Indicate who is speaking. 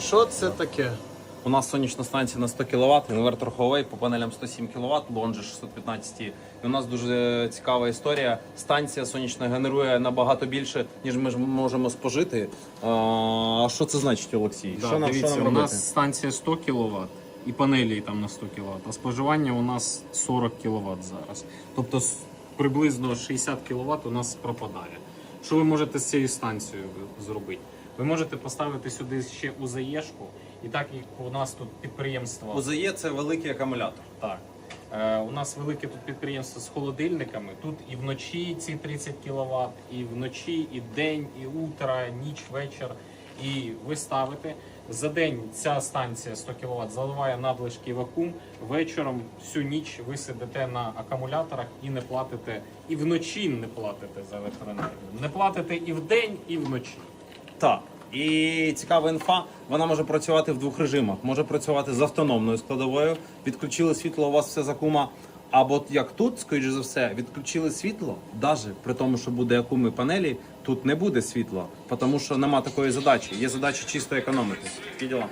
Speaker 1: Що це таке?
Speaker 2: У нас сонячна станція на 100 кВт, інвертор Huawei по панелям 107 кВт, Longe 615. І у нас дуже цікава історія. Станція сонячна генерує набагато більше, ніж ми ж можемо спожити. А що це значить, Олексій?
Speaker 3: Да,
Speaker 2: що нам,
Speaker 3: дивіться,
Speaker 2: що нам
Speaker 3: у нас станція 100 кВт і панелі там на 100 кВт, а споживання у нас 40 кВт зараз. Тобто приблизно 60 кВт у нас пропадає. Що ви можете з цією станцією зробити? Ви можете поставити сюди ще УЗЄшку, і так як у нас тут підприємство.
Speaker 2: УЗЄ це великий акумулятор.
Speaker 3: Так. Е, у нас велике тут підприємство з холодильниками. Тут і вночі ці 30 кВт, і вночі, і день, і утро, ніч, вечір. І ви ставите. За день ця станція 100 кВт заливає надлишки вакуум. Вечором всю ніч ви сидите на акумуляторах і не платите, і вночі не платите за електроенергію. Не платите і вдень, і вночі.
Speaker 2: Так. І цікава інфа, вона може працювати в двох режимах. Може працювати з автономною складовою. Відключили світло, у вас все закума. Або як тут, скоріш за все, відключили світло, навіть при тому, що буде акуми панелі, тут не буде світла, тому що нема такої задачі. Є задача чисто економити. Такі діла.